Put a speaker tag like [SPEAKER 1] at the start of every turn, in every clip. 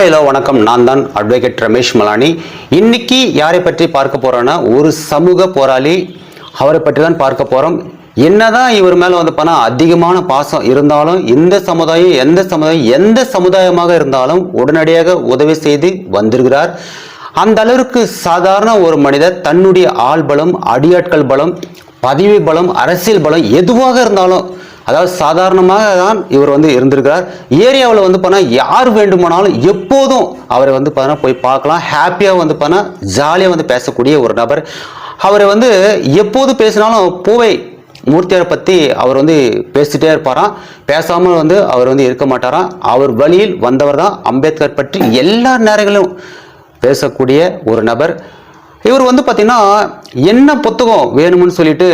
[SPEAKER 1] Hi hello வணக்கம். நான் தான் அட்வொகேட் ரமேஷ் மலானி. இன்னைக்கு யாரை பற்றி பார்க்க போறோன்னா ஒரு சமூக போராளி அவரை பற்றி தான் பார்க்க போறோம். என்னதான் இவர் மேல வந்து பார்த்தா அதிகமான பாசம் இருந்தாலும் இந்த சமுதாயம் எந்த சமுதாயம் எந்த சமுதாயமாக இருந்தாலும் உடனடியாக உதவி செய்து வந்திருக்கிறார். அந்த அளவிற்கு சாதாரண ஒரு மனிதர் தன்னுடைய ஆள் பலம் அடியாட்கள் பலம் பதவி பலம் அரசியல் பலம் எதுவாக இருந்தாலும் அதாவது சாதாரணமாக தான் இவர் வந்து இருந்திருக்கிறார். ஏரியாவில் வந்து பார்த்தா யார் வேண்டுமானாலும் எப்போதும் அவரை வந்து பார்த்தா போய் பார்க்கலாம். ஹாப்பியாக வந்து பார்த்தா ஜாலியாக வந்து பேசக்கூடிய ஒரு நபர். அவரை வந்து எப்போது பேசினாலும் பூவை மூர்த்தியாரை பற்றி அவர் வந்து பேசிட்டே இருப்பாராம். பேசாமல் வந்து அவர் வந்து இருக்க மாட்டாராம். அவர் வழியில் வந்தவர் தான் அம்பேத்கர் பற்றி எல்லா நேரங்களிலும் பேசக்கூடிய ஒரு நபர். இவர் வந்து பார்த்திங்கன்னா என்ன புத்தகம் வேணும்னு சொல்லிட்டு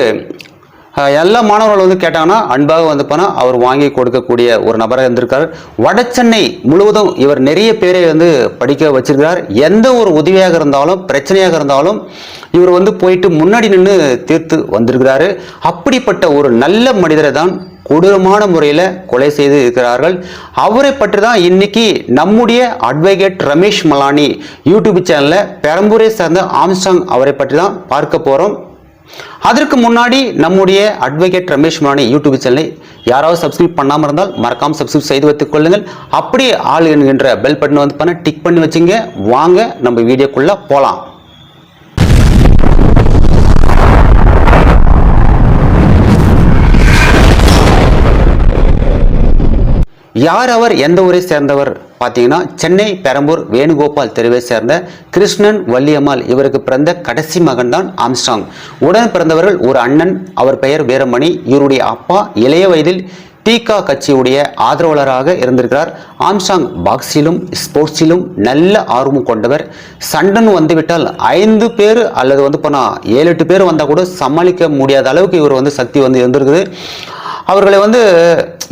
[SPEAKER 1] எல்லா மாணவர்கள் வந்து கேட்டாங்கன்னா அன்பாக வந்து போனால் அவர் வாங்கி கொடுக்கக்கூடிய ஒரு நபராக இருந்திருக்கார். வடசென்னை முழுவதும் இவர் நிறைய பேரை வந்து படிக்க வச்சிருக்கிறார். எந்த ஒரு உதவியாக இருந்தாலும் பிரச்சனையாக இருந்தாலும் இவர் வந்து போயிட்டு முன்னாடி நின்று தீர்த்து வந்திருக்கிறாரு. அப்படிப்பட்ட ஒரு நல்ல மனிதரை தான் கொடூரமான முறையில் கொலை செய்து இருக்கிறார்கள். அவரை பற்றி தான் இன்னைக்கு நம்முடைய அட்வொகேட் ரமேஷ் மலானி யூடியூப் சேனலில் பெரம்பூரை சார்ந்த ஆம்ஸ்டாங் அவரை பற்றி தான் பார்க்க போகிறோம் அதற்கு முன்னாடி நம்முடைய அட்வொகேட் ரமேஷ் மலானி யூடியூப் சேனலை யாராவது சப்ஸ்கிரைப் பண்ணாமல் இருந்தால் மறக்காம சப்ஸ்கிரைப் செய்து வைத்துக் கொள்ளுங்கள். அப்படியே ஆள் என்கின்ற பெல் பட்டன் வந்து பண்ண டிக் பண்ணி வச்சுங்க. வாங்க நம்ம வீடியோக்குள்ள போகலாம் யார் அவர் எந்த ஊரை சேர்ந்தவர்? பார்த்தீங்கன்னா சென்னை பெரம்பூர் வேணுகோபால் தெருவை சேர்ந்த கிருஷ்ணன் வள்ளியம்மாள் இவருக்கு பிறந்த கடைசி மகன் தான் ஆம்ஸ்டாங் உடன் பிறந்தவர்கள் ஒரு அண்ணன் அவர் பெயர் வீரமணி. இவருடைய அப்பா இளைய வயதில் டீகா கட்சியுடைய ஆதரவாளராக இருந்திருக்கிறார். ஆம்சாங் பாக்ஸிலும் ஸ்போர்ட்ஸிலும் நல்ல ஆர்வம் கொண்டவர். சண்டன் வந்துவிட்டால் ஐந்து பேர் அல்லது வந்து போனால் ஏழு எட்டு பேர் வந்தால் கூட சமாளிக்க முடியாத அளவுக்கு இவர் வந்து சக்தி வந்து இருந்திருக்குது. அவர்களை வந்து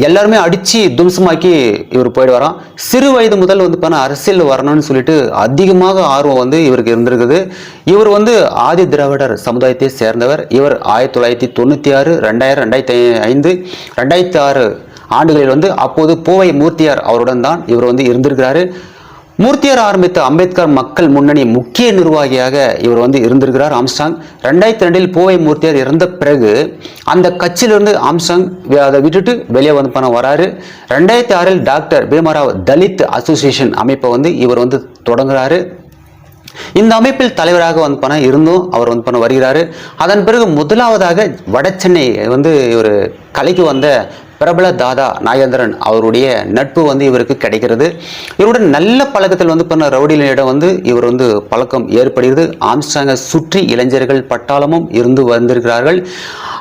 [SPEAKER 1] எல்லாருமே அடித்து தும்சமாக்கி இவர் போயிடுவாராம். சிறு வயது முதல் வந்து பார்த்தா அரசியல் வரணும்னு சொல்லிட்டு அதிகமாக ஆர்வம் வந்து இவருக்கு இருந்திருக்குது. இவர் வந்து ஆதி திராவிடர் சமுதாயத்தை சேர்ந்தவர். இவர் ஆயிரத்தி தொள்ளாயிரத்தி தொண்ணூற்றி ஆறு ரெண்டாயிரம் ரெண்டாயிரத்தி ஐந்து ரெண்டாயிரத்தி ஆறு ஆண்டுகளில் வந்து அப்போது பூவை மூர்த்தியார் அவருடன் தான் இவர் வந்து இருந்திருக்கிறாரு. மூர்த்தியார் ஆரம்பித்த அம்பேத்கர் மக்கள் முன்னணி முக்கிய நிர்வாகியாக இவர் வந்து இருந்திருக்கிறார். ஆம்ஸ்டாங் ரெண்டாயிரத்தி ரெண்டில் போவை மூர்த்தியார் இறந்த பிறகு அந்த கட்சியிலிருந்து ஆம்ஸ்டாங் அதை விட்டுட்டு வெளியே வந்து பண்ண வராரு. ரெண்டாயிரத்தி ஆறில் டாக்டர் பீமராவ் தலித் அசோசியேஷன் அமைப்பை வந்து இவர் வந்து தொடங்குறாரு. இந்த அமைப்பில் தலைவராக வந்து பண்ண இருந்தும் அவர் வந்து பண்ண வருகிறாரு. அதன் பிறகு முதலாவதாக வட சென்னை வந்து இவர் கலைக்கு வந்த பிரபல தாதா நாகேந்திரன் அவருடைய நட்பு வந்து இவருக்கு கிடைக்கிறது. இவருடன் நல்ல பழக்கத்தில் வந்து பண்ண ரவுடிகளிடம் வந்து இவர் வந்து பழக்கம் ஏற்படுகிறது. ஆம்ஸ்டாங்கை சுற்றி இளைஞர்கள் பட்டாளமும் இருந்து வந்திருக்கிறார்கள்.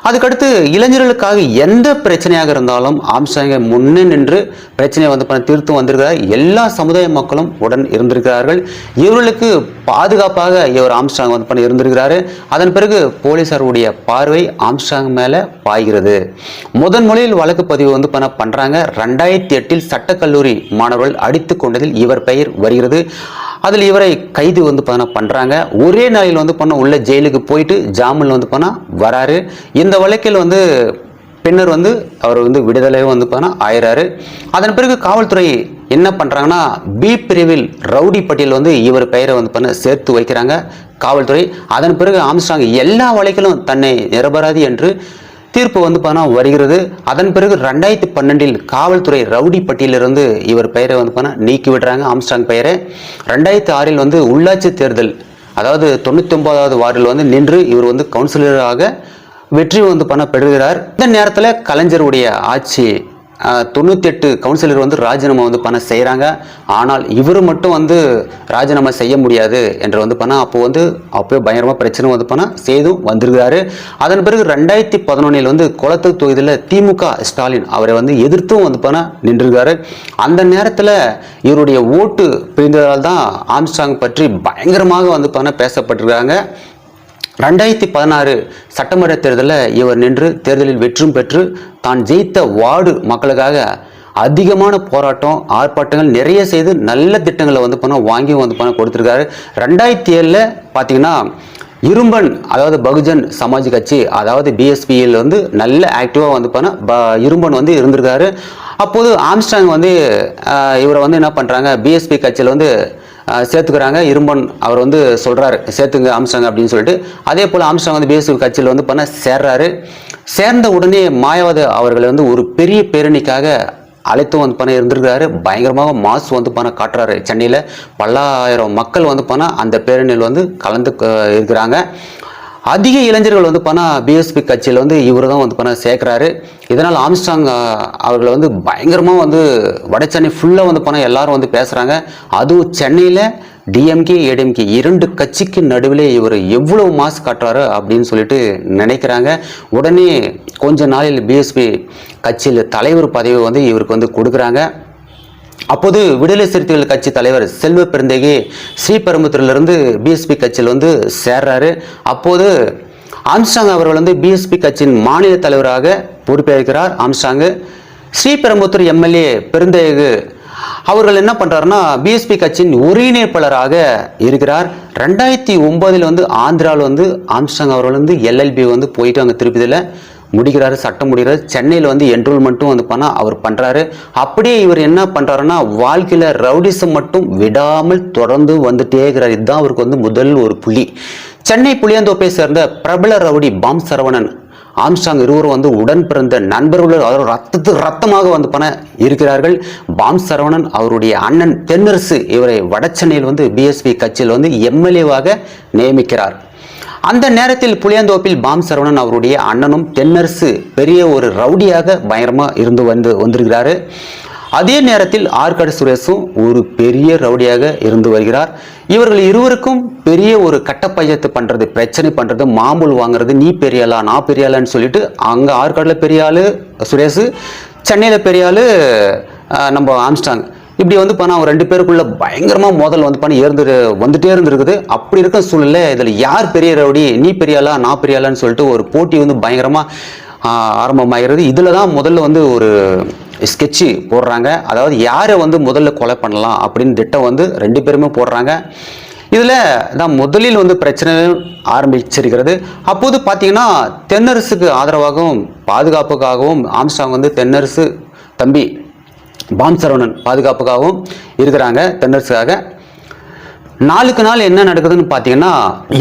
[SPEAKER 1] அதுக்கடுத்து இளைஞர்களுக்காக எந்த பிரச்சனையாக இருந்தாலும் ஆம்ஸ்டாங்கை முன்னே நின்று பிரச்சனையை வந்து பண்ண தீர்த்து வந்திருக்கிறார். எல்லா சமுதாய மக்களும் உடன் இருந்திருக்கிறார்கள். இவர்களுக்கு பாதுகாப்பாக இவர் ஆம்ஸ்டாங் வந்து பண்ண இருந்திருக்கிறாரு. அதன் பிறகு போலீசாருடைய பார்வை ஆம்ஸ்டாங் மேலே பாய்கிறது. முதன் முறையில் வழக்கு பதிவு வந்து பண்ண பண்ணுறாங்க ரெண்டாயிரத்தி எட்டில் சட்டக்கல்லூரி மாணவர்கள் அடித்து கொண்டதில் இவர் பெயர் வருகிறது. அதில் இவரை கைது வந்து பண்ண பண்ணுறாங்க ஒரே நாளில் வந்து பண்ண உள்ள ஜெயிலுக்கு போயிட்டு ஜாமீன் வந்து பண்ண வராரு. இந்த வழக்கில் வந்து பின்னர் வந்து அவர் வந்து விடுதலையும் வந்து பண்ண ஆயிறாரு. அதன் பிறகு காவல்துறை என்ன பண்ணுறாங்கன்னா பி பிரிவில் ரவுடி பட்டியல் வந்து இவர் பெயரை வந்து பண்ண சேர்த்து வைக்கிறாங்க காவல்துறை. அதன் பிறகு ஆம்ஸ்டாங் எல்லா வழக்கிலும் தன்னை நிரபராதி என்று தீர்ப்பு வந்து பண்ண வருகிறது. அதன் பிறகு ரெண்டாயிரத்தி பன்னெண்டில் காவல்துறை ரவுடி பட்டியலிருந்து இவர் பெயரை வந்து பண்ண நீக்கி விடுறாங்க. ஆம்ஸ்டாங் பெயரை. ரெண்டாயிரத்தி ஆறில் வந்து உள்ளாட்சி தேர்தல் அதாவது தொண்ணூத்தி ஒன்பதாவது வார்டில் வந்து நின்று இவர் வந்து கவுன்சிலராக வெற்றி வந்து பண்ண பெறுகிறார். இந்த நேரத்தில் கலைஞருடைய ஆட்சி தொண்ணூற்றி எட்டு கவுன்சிலர் வந்து ராஜினாமா வந்து பண்ண செய்கிறாங்க ஆனால் இவர் மட்டும் வந்து ராஜினாமா செய்ய முடியாது என்று வந்து பண்ண அப்போ வந்து அப்போ பயங்கரமாக பிரச்சனை வந்து பண்ண செய்தும் வந்திருக்கிறாரு. அதன் பிறகு ரெண்டாயிரத்தி பதினொன்னில் வந்து குளத்தூர் தொகுதியில் திமுக ஸ்டாலின் அவரை வந்து எதிர்த்தும் வந்து பண்ண நின்றுருக்காரு. அந்த நேரத்தில் இவருடைய ஓட்டு பிரிந்ததால் தான் ஆம்ஸ்டாங் பற்றி பயங்கரமாக வந்து பண்ண பேசப்பட்டிருக்காங்க. ரெண்டாயிரத்தி பதினாறு சட்டமன்ற தேர்தலில் இவர் நின்று தேர்தலில் வெற்றும் பெற்று தான் ஜெயித்த வார்டு மக்களுக்காக அதிகமான போராட்டம் ஆர்ப்பாட்டங்கள் நிறைய செய்து நல்ல திட்டங்களை வந்து பண்ண வாங்கி வந்து பண்ண கொடுத்துருக்காரு. ரெண்டாயிரத்தி ஏழில் பார்த்தீங்கன்னா இரும்பன் அதாவது பகுஜன் சமாஜ் கட்சி அதாவது பிஎஸ்பியில் வந்து நல்ல ஆக்டிவாக வந்து பண்ண ப இரும்பன் வந்து இருந்திருக்காரு. அப்போது ஆம்ஸ்டாங் வந்து இவரை வந்து என்ன பண்ணுறாங்க பிஎஸ்பி கட்சியில் வந்து சேர்த்துக்கிறாங்க. இரும்பன் அவர் வந்து சொல்கிறாரு சேர்த்துங்க ஆம்ஸ்டாங் அப்படின்னு சொல்லிட்டு. அதே போல் ஆம்ஸ்டாங் வந்து பிஎஸ்பி கட்சியில் வந்து பண்ண சேர்றாரு. சேர்ந்த உடனே மாயாவதி அவர்களை வந்து ஒரு பெரிய பேரணிக்காக அழைத்து வந்து பண்ண இருந்திருக்கிறாரு. பயங்கரமாக மாசு வந்து பண்ண காட்டுறாரு. சென்னையில் பல்லாயிரம் மக்கள் வந்து பண்ண அந்த பேரணியில் வந்து கலந்து இருக்கிறாங்க. அதிக இளைஞர்கள் வந்து பார்த்தா பிஎஸ்பி கட்சியில் வந்து இவர் தான் வந்து பார்த்தா சேர்க்குறாரு. இதனால் ஆம்ஸ்டாங் அவர்களை வந்து பயங்கரமாக வந்து வட சென்னை ஃபுல்லாக வந்து பார்த்தா எல்லாரும் வந்து பேசுகிறாங்க அதுவும் சென்னையில் டிஎம்கே ஏடிஎம்கே இரண்டு கட்சிக்கு நடுவில் இவர் எவ்வளவு மாஸ்க் காட்டுறாரு அப்படின்னு சொல்லிட்டு நினைக்கிறாங்க. உடனே கொஞ்ச நாளில் பிஎஸ்பி கட்சியில் தலைவர் பதவி வந்து இவருக்கு வந்து கொடுக்குறாங்க. அப்போது விடுதலை சிறுத்தைகள் கட்சி தலைவர் செல்வ பெருந்தகை ஸ்ரீபெரும்புத்தூரிலிருந்து பிஎஸ்பி கட்சியில் வந்து சேர்றாரு. அப்போது ஆம்ஸ்டாங் அவர்கள் வந்து பிஎஸ்பி கட்சியின் மாநில தலைவராக பொறுப்பேற்கிறார். ஆம்ஸ்டாங்கு ஸ்ரீபெரும்புத்தூர் எம்எல்ஏ பெருந்தேகு அவர்கள் என்ன பண்ணுறாருன்னா பிஎஸ்பி கட்சியின் ஒருங்கிணைப்பாளராக இருக்கிறார். ரெண்டாயிரத்தி ஒன்பதில் வந்து ஆந்திராவில் வந்து ஆம்ஸ்டாங் அவர்கள் வந்து எல்எல்பி வந்து போயிட்டு அங்கே திருப்பதியில் முடிக்கிறாரு சட்டம் முடிகிறாரு சென்னையில் வந்து என்ரோல்மெண்ட்டும் வந்து பண்ணால் அவர் பண்ணுறாரு அப்படியே இவர் என்ன பண்ணுறாருன்னா வாழ்க்கையில் ரவுடிசம் மட்டும் விடாமல் தொடர்ந்து வந்துட்டே இருக்கிறார். இதுதான் அவருக்கு வந்து முதல் ஒரு புள்ளி. சென்னை புளியந்தோப்பை சேர்ந்த பிரபல ரவுடி பாம் சரவணன் ஆம்ஸ்டாங் இருவரும் வந்து உடன் பிறந்த நண்பர்கள் அவர் ரத்தத்து ரத்தமாக வந்து பண இருக்கிறார்கள். பாம் சரவணன் அவருடைய அண்ணன் தென்னரசு இவரை வட சென்னையில் வந்து பிஎஸ்பி கட்சியில் வந்து எம்எல்ஏவாக நியமிக்கிறார். அந்த நேரத்தில் புளியந்தோப்பில் பாம் சரவணன் அவருடைய அண்ணனும் தென்னரசு பெரிய ஒரு ரவுடியாக பயங்கரமா இருந்து வந்து வந்திருக்கிறாரு. அதே நேரத்தில் ஆற்காடு சுரேஷும் ஒரு பெரிய ரவுடியாக இருந்து வருகிறார். இவர்கள் இருவருக்கும் பெரிய ஒரு கட்டப்பையத்து பண்றது பிரச்சனை பண்றது மாம்பூல் வாங்குறது நீ பெரியாளா நான் பெரியாளான்னு சொல்லிட்டு அங்க ஆற்காடுல பெரிய ஆளு சுரேஷ் சென்னையில பெரிய ஆளு நம்ம ஆம்ஸ்டாங். இப்படி வந்து பண்ண அவங்க ரெண்டு பேருக்குள்ள பயங்கரமா மோதல் வந்து பண்ணி இருந்து வந்துட்டே இருந்திருக்குது. அப்படி இருக்க சூழ்நிலை இதுல யார் பெரிய ரவுடி நீ பெரியாளா நான் பெரியாளான்னு சொல்லிட்டு ஒரு போட்டி வந்து பயங்கரமா ஆரம்பமாகிறது. இதில் தான் முதல்ல வந்து ஒரு ஸ்கெட்சு போடுறாங்க. அதாவது யாரை வந்து முதல்ல கொலை பண்ணலாம் அப்படின்னு திட்டம் வந்து ரெண்டு பேருமே போடுறாங்க. இதில் தான் முதலில் வந்து பிரச்சனை ஆரம்பிச்சிருக்கிறது. அப்போது பார்த்தீங்கன்னா தென்னரசுக்கு ஆதரவாகவும் பாதுகாப்புக்காகவும் ஆம்ஸ்டாங் வந்து தென்னரசு தம்பி பாம் சரவணன் பாதுகாப்புக்காகவும் இருக்கிறாங்க தென்னரசுக்காக நாளுக்கு நாள் என்ன நடக்குதுன்னு பார்த்தீங்கன்னா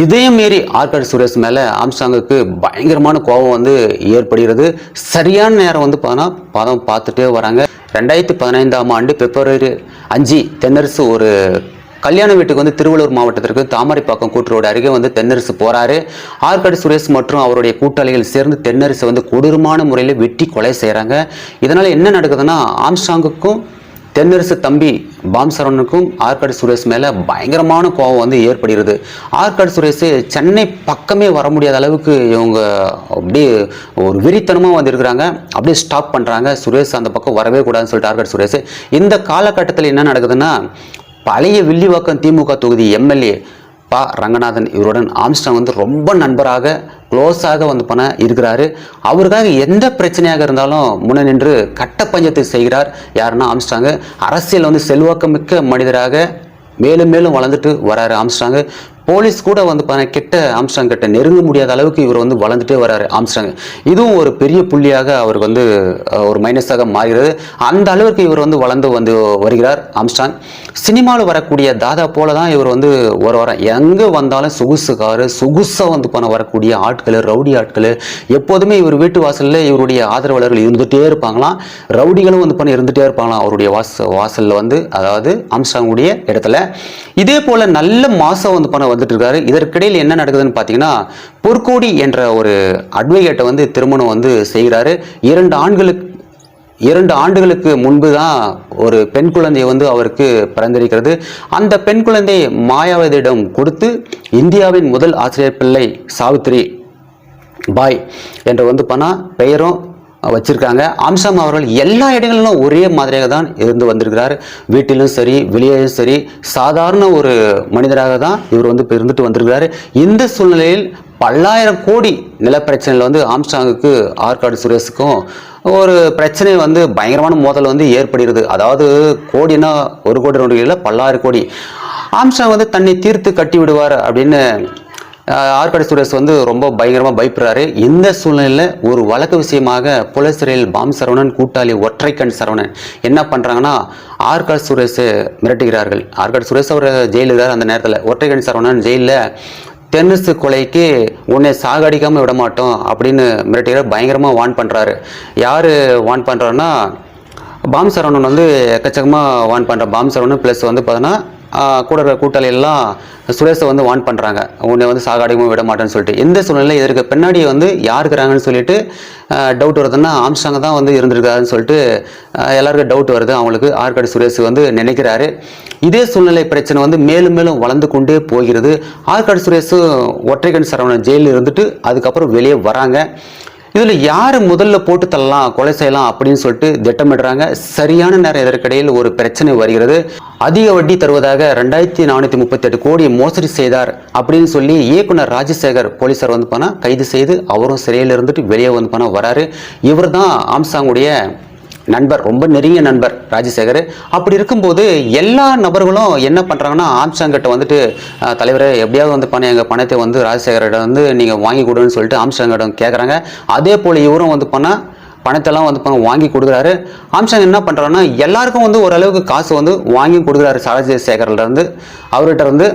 [SPEAKER 1] இதயம் மீறி ஆர்காட் சுரேஷ் மேலே ஆம்சாங்குக்கு பயங்கரமான கோபம் வந்து ஏற்படுகிறது. சரியான நேரம் வந்து பார்த்தோன்னா பதம் பார்த்துட்டே வராங்க. ரெண்டாயிரத்தி பதினைந்தாம் ஆண்டு பிப்ரவரி அஞ்சு தென்னரசு ஒரு கல்யாண வீட்டுக்கு வந்து திருவள்ளூர் மாவட்டத்திற்கு தாமரைப்பாக்கம் கூட்டுரோடு அருகே வந்து தென்னரசு போறாரு. ஆற்காடு சுரேஷ் மற்றும் அவருடைய கூட்டாளிகள் சேர்ந்து தென்னரசு வந்து கொடூரமான முறையில் வெட்டி கொலை செய்கிறாங்க இதனால் என்ன நடக்குதுன்னா ஆம்ஸ்டாங்குக்கும் தென்னரசு தம்பி பாம் சரவணனுக்கும் ஆற்காடு சுரேஷ் மேலே பயங்கரமான கோபம் வந்து ஏற்படுகிறது. ஆற்காடு சுரேஷ் சென்னை பக்கமே வர முடியாத அளவுக்கு இவங்க அப்படியே ஒரு வெறித்தனமாக வந்து இருக்கிறாங்க அப்படியே ஸ்டாப் பண்ணுறாங்க சுரேஷ் அந்த பக்கம் வரவே கூடாதுன்னு சொல்லிட்டு ஆற்காடு சுரேஷ். இந்த காலகட்டத்தில் என்ன நடக்குதுன்னா பழைய வில்லிவாக்கம் திமுக தொகுதி எம்எல்ஏ பா. ரங்கநாதன் இவருடன் ஆம்ஸ்டாங் வந்து ரொம்ப நண்பராக க்ளோஸாக வந்து பண்ண இருக்கிறாரு. அவருக்காக எந்த பிரச்சனையாக இருந்தாலும் முன்ன நின்று கட்ட பஞ்சத்தை செய்கிறார். யாருன்னா ஆம்ஸ்டாங்கு அரசியல் வந்து செல்வாக்கமிக்க மனிதராக மேலும் மேலும் வளர்ந்துட்டு வராரு ஆம்ஸ்டாங்கு போலீஸ் கூட வந்து பார்த்தீங்கன்னா கிட்ட ஆம்ஸ்டாங் கிட்ட நெருங்க முடியாத அளவுக்கு இவர் வந்து வளர்ந்துட்டே வராரு ஆம்ஸ்டாங் இதுவும் ஒரு பெரிய புள்ளியாக அவருக்கு வந்து ஒரு மைனஸாக மாறுகிறது. அந்த அளவுக்கு இவர் வந்து வளர்ந்து வந்து வருகிறார் ஆம்ஸ்டாங் சினிமாவில் வரக்கூடிய தாதா போல தான் இவர் வந்து ஒரு வாரம் எங்கே வந்தாலும் சொகுசு காரு சொகுசாக வந்து பண்ண வரக்கூடிய ஆட்கள் ரவுடி ஆட்கள் எப்போதுமே இவர் வீட்டு வாசலில் இவருடைய ஆதரவாளர்கள் இருந்துகிட்டே இருப்பாங்களாம். ரவுடிகளும் வந்து பண்ண இருந்துகிட்டே இருப்பாங்களாம் அவருடைய வாச வாசலில் வந்து அதாவது ஆம்ஸ்டாங்குடைய இடத்துல. இதே போல் நல்ல மாசம் வந்து பண்ண வந்துட்டு இருக்காரு இதற்கிடையில் என்ன நடக்குதுன்னு பார்த்தீங்கன்னா பொற்கோடி என்ற ஒரு அட்வொகேட்டை வந்து திருமணம் வந்து செய்கிறாரு. இரண்டு ஆண்களுக்கு இரண்டு ஆண்டுகளுக்கு முன்பு தான் ஒரு பெண் குழந்தை வந்து அவருக்கு பிறந்திருக்கிறது. அந்த பெண் குழந்தை மாயாவதியிடம் கொடுத்து இந்தியாவின் முதல் ஆசிரியர் பிள்ளை சாவித்ரி பாய் என்று வந்து பண்ணால் பெயரும் வச்சிருக்காங்க. அம்சம் அவர்கள் எல்லா இடங்களிலும் ஒரே மாதிரியாக தான் இருந்து வந்திருக்கிறார். வீட்டிலும் சரி வெளியேயும் சரி சாதாரண ஒரு மனிதராக தான் இவர் வந்து இப்ப இருந்துட்டு வந்திருக்கிறார். இந்த சூழ்நிலையில் பல்லாயிரம் கோடி நிலப்பிரச்சனையில் வந்து ஆம்ஸ்டாங்குக்கு ஆற்காடு சுரேஷுக்கும் ஒரு பிரச்சனை வந்து பயங்கரமான மோதல் வந்து ஏற்படுகிறது. அதாவது கோடினா ஒரு கோடி ரெண்டு கோடி இல்லை பல்லாயிரம் கோடி. ஆம்ஸ்டாங் வந்து தன்னை தீர்த்து கட்டி விடுவார் அப்படின்னு ஆஹ் சுரேஷ் வந்து ரொம்ப பயங்கரமாக பயப்படுறாரு. இந்த சூழ்நிலையில் ஒரு வழக்கு விஷயமாக புலசிறையில் பாம் சரவணன் கூட்டாளி ஒற்றைக்கண் சரவணன் என்ன பண்ணுறாங்கன்னா ஆர்காடு சுரேஷை மிரட்டுகிறார்கள். ஆர்காடு சுரேஷ் அவர் ஜெயிலில் இருக்கார் அந்த நேரத்தில். ஒற்றைக்கண் சரவணன் ஜெயிலில் டென்னிஸ் கொலைக்கு உன்னை சாகடிக்காமல் விட மாட்டோம் அப்படின்னு மிரட்டுகிறார். பயங்கரமாக வான் பண்ணுறாரு யார் வான் பண்ணுறாருன்னா பாம் சரவணன் வந்து எக்கச்சக்கமாக வான் பண்ணுற பாம் சரவணன் ப்ளஸ் வந்து பார்த்தோன்னா கூட இருக்கிற கூட்டாளி எல்லாம் சுரேஷை வந்து வான் பண்ணுறாங்க உன்னை வந்து சாகாடையும் விட மாட்டேன்னு சொல்லிட்டு. எந்த சூழ்நிலை இதற்கு பின்னாடி வந்து யார் இருக்கிறாங்கன்னு சொல்லிட்டு டவுட் வருதுன்னா ஆம்ஸ்டாங்க தான் வந்து இருந்திருக்காருன்னு சொல்லிட்டு எல்லாருக்கும் டவுட் வருது. அவங்களுக்கு ஆற்காடு சுரேஷ் வந்து நினைக்கிறாரு. இதே சூழ்நிலை பிரச்சனை வந்து மேலும் மேலும் வளர்ந்து கொண்டே போகிறது. ஆற்காடு சுரேஷும் ஒற்றைக்கண் சரவணன் ஜெயிலில் இருந்துட்டு அதுக்கப்புறம் வெளியே வராங்க. இதில் யார் முதல்ல போட்டு தள்ளலாம் கொலை செய்யலாம் அப்படின்னு சொல்லிட்டு திட்டமிடுறாங்க. சரியான நேரம் இதற்கிடையில் ஒரு பிரச்சனை வருகிறது. அதிக வட்டி தருவதாக ரெண்டாயிரத்தி நானூற்றி முப்பத்தெட்டு கோடி மோசடி செய்தார் அப்படின்னு சொல்லி இயக்குனர் ராஜசேகர் போலீசார் வந்து போனால் கைது செய்து அவரும் சிறையில் இருந்துட்டு வெளியே வந்து போனால் வராரு. இவர் தான் ஆம்சாங்குடைய நண்பர் ரொம்ப நெருங்கிய நண்பர் ராஜசேகர். அப்படி இருக்கும்போது எல்லா நபர்களும் என்ன பண்ணுறாங்கன்னா ஆம்ஸ்டாங் கிட்ட வந்துட்டு தலைவர் எப்படியாவது வந்து பணம் எங்கள் பணத்தை வந்து ராஜசேகரிடம் வந்து நீங்கள் வாங்கி கொடுன்னு சொல்லிட்டு ஆம்ஸ்டாங்கிடம் கேட்குறாங்க அதே போல் இவரும் வந்து பண்ணால் பணத்தெல்லாம் வந்து பணம் வாங்கி கொடுக்குறாரு. ஆம்சாங் என்ன பண்ணுறாருன்னா எல்லாருக்கும் வந்து ஓரளவுக்கு காசு வந்து வாங்கி கொடுக்குறாரு ராஜசேகர்ல இருந்து. அவர்கிட்ட இருந்து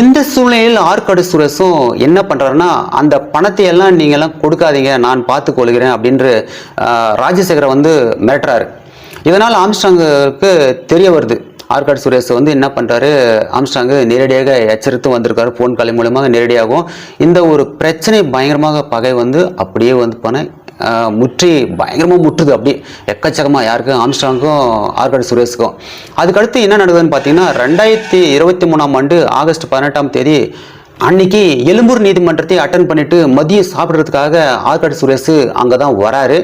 [SPEAKER 1] இந்த சூழ்நிலையில் ஆற்காடு சுரேஷும் என்ன பண்ணுறாருன்னா அந்த பணத்தை எல்லாம் நீங்கள்லாம் கொடுக்காதீங்க நான் பார்த்து கொள்கிறேன் அப்படின்று ராஜசேகரை வந்து மிரட்டுறாரு. இதனால் ஆம்ஸ்டாங்குக்கு தெரிய வருது. ஆற்காடு சுரேஷ் வந்து என்ன பண்ணுறாரு ஆம்ஸ்டாங்கு நேரடியாக எச்சரித்து வந்திருக்காரு. ஃபோன் கால் மூலமாக நேரடியாகவும். இந்த ஒரு பிரச்சனை பயங்கரமாக பகை வந்து அப்படியே வந்து போனேன் முற்றி பயங்கரமாக முற்றுது அப்படியே எக்கச்சக்கமாக யாருக்கும் ஆம்ஸ்டாங்கும் ஆற்காடு சுரேஷுக்கும். அதுக்கடுத்து என்ன நடக்குதுன்னு பார்த்தீங்கன்னா ரெண்டாயிரத்தி இருபத்தி மூணாம் ஆண்டு ஆகஸ்ட் பதினெட்டாம் தேதி அன்னைக்கு எழும்பூர் நீதிமன்றத்தை அட்டன் பண்ணிட்டு மதியம் சாப்பிட்றதுக்காக ஆற்காடு சுரேஷ் அங்கே தான் வராரு.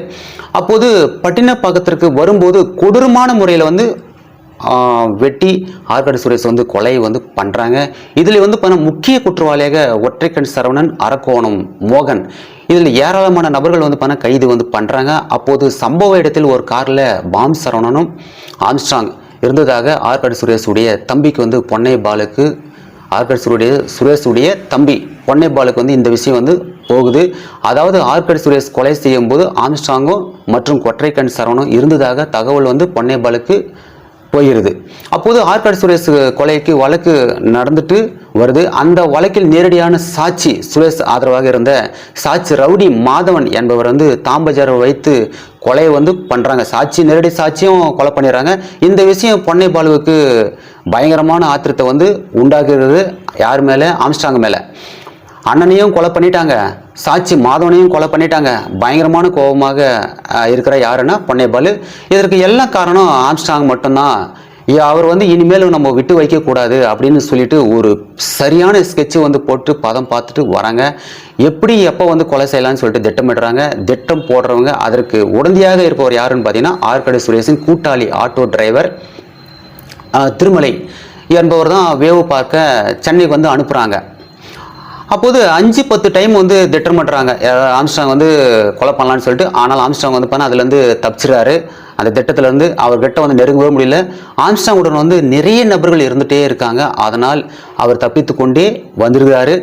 [SPEAKER 1] அப்போது பட்டினப்பாக்கத்திற்கு வரும்போது கொடூரமான முறையில் வந்து வெட்டி ஆற்காடு சுரேஷ் வந்து கொலை வந்து பண்ணுறாங்க இதில் வந்து பண்ண முக்கிய குற்றவாளியாக ஒற்றைக்கண் சரவணன் அரக்கோணம் மோகன். இதில் ஏராளமான நபர்கள் வந்து பண்ண கைது வந்து பண்ணுறாங்க அப்போது சம்பவ இடத்தில் ஒரு காரில் பாம் சரவணனும் ஆம்ஸ்ட்ராங் இருந்ததாக ஆற்காடு சுரேஷுடைய தம்பிக்கு வந்து பொன்னை பாலுக்கு ஆற்காடு சுரேடைய சுரேஷுடைய தம்பி பொன்னை பாலுக்கு வந்து இந்த விஷயம் வந்து போகுது. அதாவது ஆற்காடு சுரேஷ் கொலை செய்யும்போது ஆம்ஸ்ட்ராங்கும் மற்றும் கொற்றைக்கண் சரவணும் இருந்ததாக தகவல் வந்து பொன்னை போயிருது போகிறது. அப்போது ஆற்காடு சுரேஷ் கொலைக்கு வழக்கு நடந்துட்டு வருது. அந்த வழக்கில் நேரடியான சாட்சி சுரேஷ் ஆதரவாக இருந்த சாட்சி ரவுடி மாதவன் என்பவர் வந்து தாம்பஜாரை வைத்து கொலை வந்து பண்ணுறாங்க சாட்சி நேரடி சாட்சியும் கொலை பண்ணிடுறாங்க. இந்த விஷயம் பொன்னை பாலுவுக்கு பயங்கரமான ஆத்திரத்தை வந்து உண்டாக்குகிறது. யார் மேலே? ஆம்ஸ்டாங் மேலே. அண்ணனையும் கொலை பண்ணிட்டாங்க. சாட்சி மாதவனையும் கொலை பண்ணிட்டாங்க. பயங்கரமான கோபமாக இருக்கிற யாருன்னா பொன்னைபாலு. இதற்கு எல்லா காரணம் ஆம்ஸ்டாங் மட்டும்தான். அவர் வந்து இனிமேல் நம்ம விட்டு வைக்கக்கூடாது அப்படின்னு சொல்லிட்டு ஒரு சரியான ஸ்கெட்சு வந்து போட்டு பதம் பார்த்துட்டு வராங்க. எப்படி எப்போ வந்து கொலை செய்யலாம்னு சொல்லிட்டு திட்டமிடுறாங்க. திட்டம் போடுறவங்க அதற்கு உடந்தையாக இருப்பவர் யாருன்னு பார்த்தீங்கன்னா ஆர்கடை சுரேஷின் கூட்டாளி ஆட்டோ டிரைவர் திருமலை என்பவர் தான் வேவு பார்க்க சென்னைக்கு வந்து அனுப்புகிறாங்க அப்போது அஞ்சு பத்து டைம் வந்து திட்டம் பண்ணுறாங்க ஆம்ஸ்டாங் வந்து கொலை பண்ணலான்னு சொல்லிட்டு. ஆனால் ஆம்ஸ்டாங் வந்து பண்ண அதுலேருந்து தப்பிச்சிறாரு அந்த திட்டத்திலேருந்து அவர்கிட்ட வந்து நெருங்கவே முடியல. ஆம்ஸ்டாங்குடன் வந்து நிறைய நபர்கள் இருந்துகிட்டே இருக்காங்க. அதனால் அவர் தப்பித்து கொண்டே வந்திருக்கிறாரு.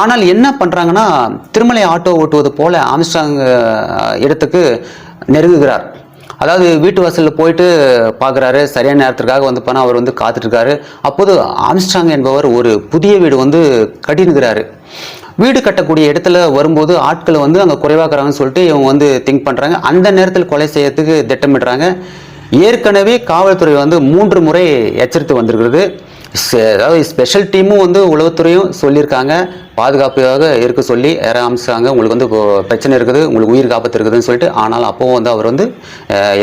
[SPEAKER 1] ஆனால் என்ன பண்ணுறாங்கன்னா திருமலை ஆட்டோ ஓட்டுவது போல ஆம்ஸ்டாங் இடத்துக்கு நெருங்குகிறார். அதாவது வீட்டு வாசலில் போயிட்டு பார்க்குறாரு சரியான நேரத்திற்காக வந்து போனால் அவர் வந்து காத்துட்ருக்காரு அப்போது ஆம்ஸ்ட்ராங் என்பவர் ஒரு புதிய வீடு வந்து கட்டினுக்கிறாரு வீடு கட்டக்கூடிய இடத்துல வரும்போது ஆட்கள் வந்து அங்கே குறைவாக்குறாங்கன்னு சொல்லிட்டு இவங்க வந்து திங்க் பண்ணுறாங்க அந்த நேரத்தில் கொலை செய்யறதுக்கு திட்டமிடுறாங்க. ஏற்கனவே காவல்துறை வந்து மூன்று முறை எச்சரித்து வந்திருக்கிறது. அதாவது ஸ்பெஷல் டீமும் வந்து உளவுத்துறையும் சொல்லியிருக்காங்க. பாதுகாப்பாக இருக்க சொல்லி ஏற அமிச்சாங்க உங்களுக்கு வந்து இப்போ பிரச்சனை இருக்குது உங்களுக்கு உயிர் காப்பத்து இருக்குதுன்னு சொல்லிட்டு ஆனாலும் அப்போவும் வந்து அவர் வந்து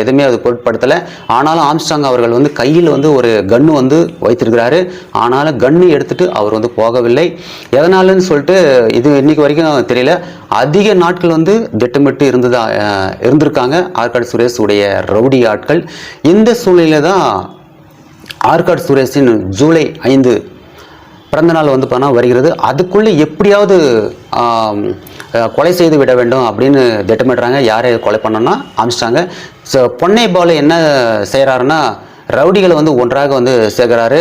[SPEAKER 1] எதுவுமே அது பொருட்படுத்தலை. ஆனாலும் ஆம்ஸ்டாங் அவர்கள் வந்து கையில் வந்து ஒரு கன்று வந்து வைத்திருக்கிறாரு. ஆனாலும் கன்று எடுத்துகிட்டு அவர் வந்து போகவில்லை. எதனாலன்னு சொல்லிட்டு இது இன்னைக்கு வரைக்கும் தெரியல. அதிக நாட்கள் வந்து திட்டமிட்டு இருந்ததா இருந்திருக்காங்க. ஆற்காடு சுரேஷ் உடைய ரவுடி ஆட்கள் இந்த சூழ்நிலை தான் ஆர்காட் சுரேஷின் ஜூலை ஐந்து பிறந்தநாள் வந்து பார்த்தா வருகிறது. அதுக்குள்ளே எப்படியாவது கொலை செய்து விட வேண்டும் அப்படின்னு திட்டமிடுறாங்க. யாரை கொலை பண்ணோன்னா அமிச்சிட்டாங்க ஸோ பொன்னை பாலு என்ன செய்கிறாருன்னா ரவுடிகளை வந்து ஒன்றாக வந்து சேர்க்குறாரு.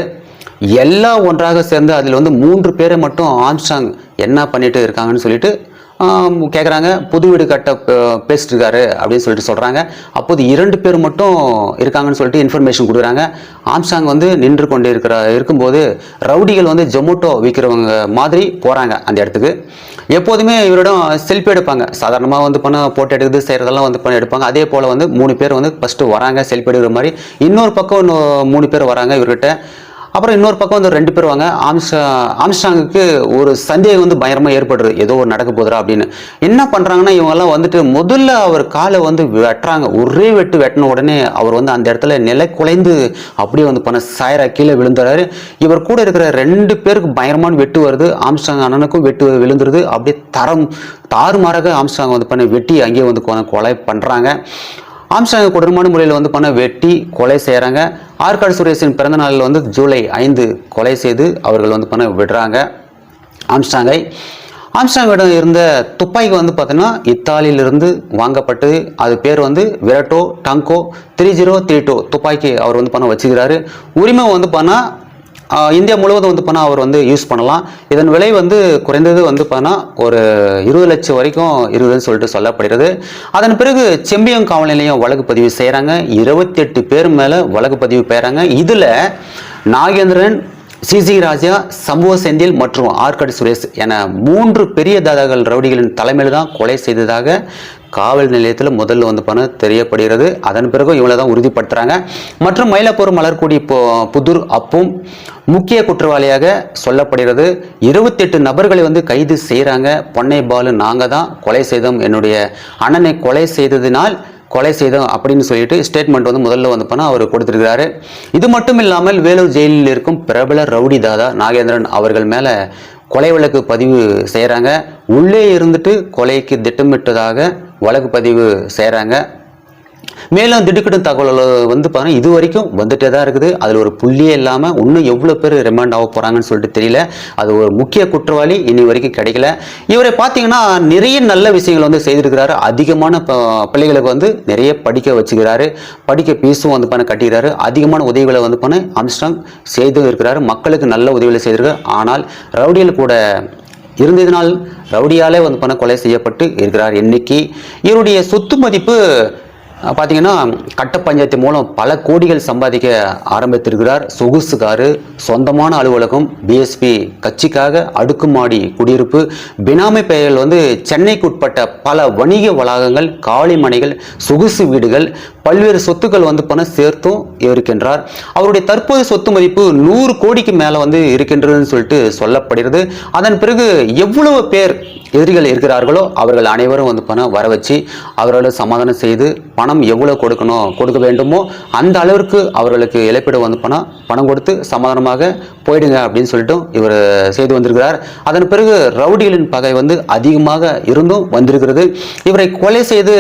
[SPEAKER 1] எல்லாம் ஒன்றாக சேர்ந்து அதில் வந்து மூன்று பேரை மட்டும் ஆம்ஸ்டாங் என்ன பண்ணிட்டு இருக்காங்கன்னு சொல்லிட்டு கேட்குறாங்க புது வீடு கட்ட பேசிட்டு இருக்காரு அப்படின்னு சொல்லிட்டு சொல்கிறாங்க அப்போது இரண்டு பேர் மட்டும் இருக்காங்கன்னு சொல்லிட்டு இன்ஃபர்மேஷன் கொடுக்குறாங்க. ஆம்சாங் வந்து நின்று கொண்டு இருக்கிற இருக்கும்போது ரவுடிகள் வந்து ஜொமோட்டோ விற்கிறவங்க மாதிரி போகிறாங்க அந்த இடத்துக்கு. எப்போதுமே இவரிடம் செல்ஃபி எடுப்பாங்க. சாதாரணமாக வந்து பண்ண போட்டோ எடுக்கிறது செய்கிறதெல்லாம் வந்து பண்ண எடுப்பாங்க. அதே போல் வந்து மூணு பேர் வந்து ஃபஸ்ட்டு வராங்க செல்ஃபி எடுக்கிற மாதிரி. இன்னொரு பக்கம் இன்னும் மூணு பேர் வராங்க இவர்கிட்ட. அப்புறம் இன்னொரு பக்கம் வந்து ரெண்டு பேர் வாங்க. ஆம்ஸ்டா ஆம்ஸ்டாங்குக்கு ஒரு சந்தேகம் வந்து பயங்கரமாக ஏற்படுறது ஏதோ ஒரு நடக்க போதுரா அப்படின்னு. என்ன பண்ணுறாங்கன்னா இவங்கெல்லாம் வந்துட்டு முதல்ல அவர் காலை வந்து வெட்டுறாங்க. ஒரே வெட்டு வெட்டின உடனே அவர் வந்து அந்த இடத்துல நிலை குலைந்து அப்படியே வந்து பண்ண சாயரா கீழே விழுந்துறாரு. இவர் கூட இருக்கிற ரெண்டு பேருக்கு பயங்கரமான வெட்டு வருது. ஆம்ஸ்டாங் அண்ணனுக்கும் வெட்டு விழுந்துருது. அப்படியே தரம் தாறுமாறாக ஆம்ஸ்டாங் வந்து பண்ண வெட்டி அங்கேயே வந்து கொலை- கொலை பண்ணுறாங்க ஆம்ஸ்டாங்க கொடூரமான முறையில் வந்து பண்ண வெட்டி கொலை செய்கிறாங்க ஆற்காடு சுரேஷின் பிறந்த நாளில் வந்து ஜூலை ஐந்து கொலை செய்து அவர்கள் வந்து பண்ண விடுறாங்க ஆம்ஸ்டாங்கை ஆம்ஸ்டாங்கிடம் இருந்த துப்பாக்கி வந்து பார்த்தோன்னா இத்தாலியிலிருந்து வாங்கப்பட்டு அது பேர் வந்து விரட்டோ டங்கோ த்ரீ ஜீரோ த்ரீ டூ துப்பாக்கி அவர் வந்து பண்ண வச்சுக்கிறாரு. உரிமை வந்து பண்ணால் இந்தியா முழுவதும் வந்து பண்ணால் அவர் வந்து யூஸ் பண்ணலாம். இதன் விலை வந்து குறைந்தது வந்து பண்ணால் ஒரு இருபது லட்சம் வரைக்கும் இருபதுன்னு சொல்லிட்டு சொல்லப்படுகிறது. அதன் பிறகு செம்பியம் காவல் நிலையம் வழக்கு பதிவு செய்கிறாங்க இருபத்தி எட்டு பேர் மேலே வழக்கு பதிவு பெறாங்க இதில் நாகேந்திரன் சிசி ராஜா சமூக செந்தில் மற்றும் ஆற்காடு சுரேஷ் என மூன்று பெரிய தாதாக்கள் ரவுடிகளின் தலைமையில் தான் கொலை செய்ததாக காவல் நிலையத்தில் முதல்ல வந்து பண்ண தெரியப்படுகிறது. அதன் பிறகு இவங்களை தான் உறுதிப்படுத்துகிறாங்க மற்றும் மயிலாப்பூர் மலர்குடி பு- புதூர் அப்பும் முக்கிய குற்றவாளியாக சொல்லப்படுகிறது. இருபத்தெட்டு நபர்களை வந்து கைது செய்கிறாங்க பொன்னை பாலு நாங்கள் தான் கொலை செய்தோம். என்னுடைய அண்ணனை கொலை செய்ததினால் கொலை செய்தோம் அப்படின்னு சொல்லிட்டு ஸ்டேட்மெண்ட் வந்து முதல்ல வந்து பண்ணால் அவர் கொடுத்துருக்கிறாரு. இது மட்டும் இல்லாமல் வேலூர் ஜெயிலில் இருக்கும் பிரபல ரவுடி தாதா நாகேந்திரன் அவர்கள் மேலே கொலை வழக்கு பதிவு செய்கிறாங்க உள்ளே இருந்துட்டு கொலைக்கு திட்டமிட்டதாக வழக்கு பதிவு செய்கிறாங்க மேலும் திடுக்கிடும் தகவல்கள் வந்து பார்த்தீங்கன்னா இது வரைக்கும் வந்துட்டே தான் இருக்குது. அதில் ஒரு புள்ளியே இல்லாமல் இன்னும் எவ்வளோ பேர் ரிமாண்ட் ஆக போகிறாங்கன்னு சொல்லிட்டு தெரியல. அது ஒரு முக்கிய குற்றவாளி இனி வரைக்கும் கிடைக்கல. இவரை பார்த்தீங்கன்னா நிறைய நல்ல விஷயங்கள் வந்து செய்திருக்கிறாரு. அதிகமான ப- பிள்ளைகளுக்கு வந்து நிறைய படிக்க வச்சுக்கிறாரு. படிக்க பீஸும் வந்து பண்ண கட்டிக்கிறாரு. அதிகமான உதவிகளை வந்து பண்ண அம்ஸ்டாங் செய்தும் இருக்கிறாரு. மக்களுக்கு நல்ல உதவிகளை செய்திருக்காரு. ஆனால் ரவுடிகள் கூட இருந்ததினால் ரவுடியாலே வந்து பண்ண கொலை செய்யப்பட்டு இருக்கிறார். இன்னைக்கு இவருடைய சொத்து மதிப்பு பார்த்தீங்கன்னா கட்ட பஞ்சாயத்து மூலம் பல கோடிகள் சம்பாதிக்க ஆரம்பித்திருக்கிறார் சொகுசுகாரு. சொந்தமான அலுவலகம் பிஎஸ்பி கட்சிக்காக அடுக்குமாடி குடியிருப்பு. பினாமி பெயரில் வந்து சென்னைக்கு உட்பட்ட பல வணிக வளாகங்கள் காலி மனைகள் சொகுசு வீடுகள் பல்வேறு சொத்துக்கள் வந்து பணம் சேர்த்தும் இருக்கின்றார். அவருடைய தற்போதைய சொத்து மதிப்பு நூறு கோடிக்கு மேலே வந்து இருக்கின்றதுன்னு சொல்லிட்டு சொல்லப்படுகிறது. அதன் பிறகு எவ்வளவு பேர் எதிரிகள் இருக்கிறார்களோ அவர்கள் அனைவரும் வந்து பணம் வர வச்சு அவர்களை சமாதானம் செய்து பணம் எவ்வளோ கொடுக்கணும் கொடுக்க வேண்டுமோ அந்த அளவிற்கு அவர்களுக்கு இழப்பீடு வந்து பணம் பணம் கொடுத்து சமாதானமாக போயிடுங்க அப்படின்னு சொல்லிட்டு இவர் செய்து வந்திருக்கிறார். அதன் பிறகு ரவுடிகளின் பகை வந்து அதிகமாக இருந்தும் வந்திருக்கிறது. இவரை கொலை செய்து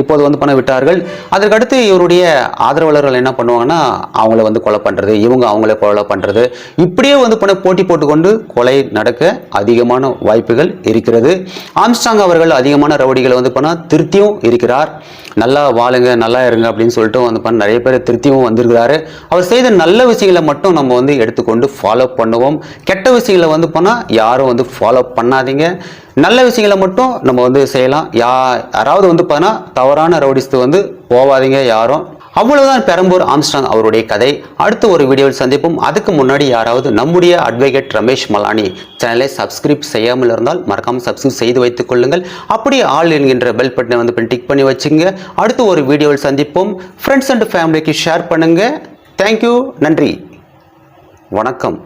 [SPEAKER 1] இப்போது வந்து பணம் விட்டார்கள். அதற்கடுத்து இவருடைய ஆதரவாளர்கள் என்ன பண்ணுவாங்கன்னா அவங்கள வந்து கொலை பண்ணுறது இவங்க அவங்கள கொலை பண்ணுறது இப்படியே வந்து பணம் போட்டி போட்டுக்கொண்டு கொலை நடக்க அதிகமான வாய்ப்புகள் இருக்கிறது. ஆம்ஸ்டாங் அவர்கள் அதிகமான ரவுடிகளை வந்து பண்ணால் திருத்தியும் இருக்கிறார். நல்லா வாழுங்க நல்லா இருங்க அப்படின்னு சொல்லிட்டு வந்து பண்ண நிறைய பேர் திருத்தியும் வந்திருக்கிறாரு. அவர் செய்த நல்ல விஷயங்களை மட்டும் நம்ம வந்து எடுத்துக்கொண்டு ஃபாலோ பண்ணுவோம். கெட்ட விஷயங்களை வந்து பண்ணால் யாரும் வந்து ஃபாலோ பண்ணாதீங்க. நல்ல விஷயங்களை மட்டும் நம்ம வந்து செய்யலாம். யா யாராவது வந்து பார்த்தீங்கன்னா தவறான ரவுடிஸ்து வந்து போவாதீங்க யாரும். அவ்வளவுதான் பெரம்பூர் ஆம்ஸ்டாங் அவருடைய கதை. அடுத்த ஒரு வீடியோவில் சந்திப்போம். அதுக்கு முன்னாடி யாராவது நம்முடைய அட்வொகேட் ரமேஷ் மலானி சேனலை சப்ஸ்கிரைப் செய்யாமல் இருந்தால் மறக்காமல் சப்ஸ்கிரைப் செய்து வைத்துக் கொள்ளுங்கள். அப்படியே ஆல் என்கின்ற பெல் பட்டனை வந்து டிக் பண்ணி வச்சுங்க. அடுத்த ஒரு வீடியோவில் சந்திப்போம். ஃப்ரெண்ட்ஸ் அண்ட் ஃபேமிலிக்கு ஷேர் பண்ணுங்கள் தேங்க்யூ நன்றி. வணக்கம்.